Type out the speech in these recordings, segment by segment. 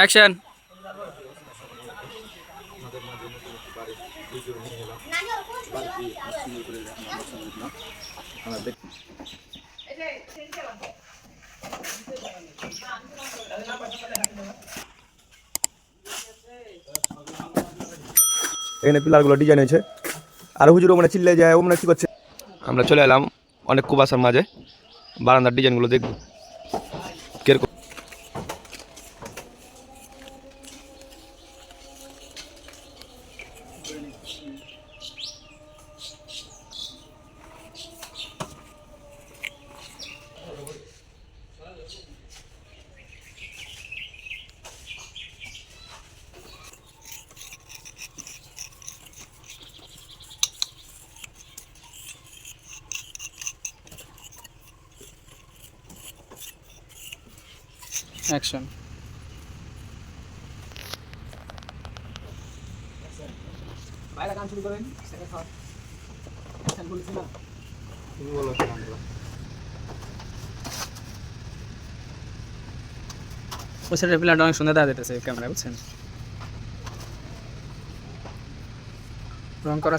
Action এখানে পিলারগুলো design হয়েছে। আর হুজুরও মানে চিল্লে যায় ও মানে কি করছে? আমরা চলে এলাম অনেক কুবাসার মাঝে। বারান্দার ডিজাইনগুলো দেখব। অ্যাকশন প্লেয়ারটা অনেক সুন্দর দেখা যেতেছে ক্যামেরা বুঝছেন? রং করা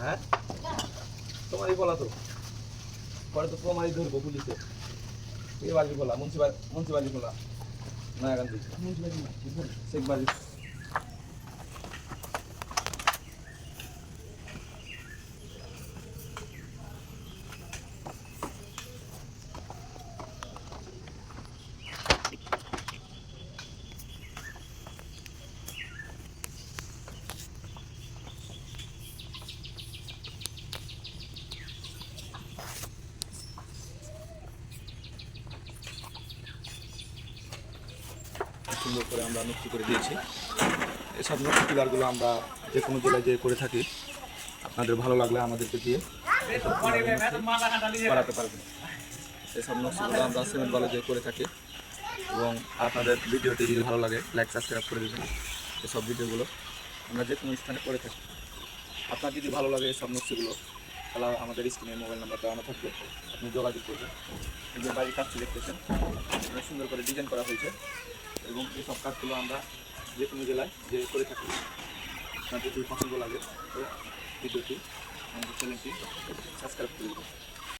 হ্যাঁ? তোমারই বলা তো। পরে তো তোমারই ধরবো পুলিশে। এই বাজি বলা মুন্সিবাজি মুন্সিবাজি বলা নয়াগান্ধী শেখ বাজি সুন্দর করে আমরা নকশি করে দিয়েছি। এসব নকশি পিলারগুলো আমরা যে কোনো জেলায় যেয়ে করে থাকি। আপনাদের ভালো লাগলে আমাদেরকে দিয়ে করাতে পারবেন। এসব নকশিগুলো আমরা সিমেন্ট বালু যেয়ে করে থাকি। এবং আপনাদের ভিডিওটি যদি ভালো লাগে লাইক সাবস্ক্রাইব করে দেবেন। এসব ভিডিওগুলো আমরা যে কোনো স্থানে করে থাকি। আপনার যদি ভালো লাগে এসব নকশিগুলো তাহলে আমাদের স্ক্রিনে মোবাইল নাম্বার দেওয়ানো থাকবে। আপনি যোগাযোগ করবেন। যে বাড়ির কাজটি দেখতেছেন সুন্দর করে ডিজাইন করা হয়েছে। এবং এই সব কাজগুলো আমরা যে কোনো জেলায় যে করে থাকি আপনার যদি পছন্দ লাগে তো ভিডিওটি আমাদের চ্যানেলটি সাবস্ক্রাইব করে দেবেন।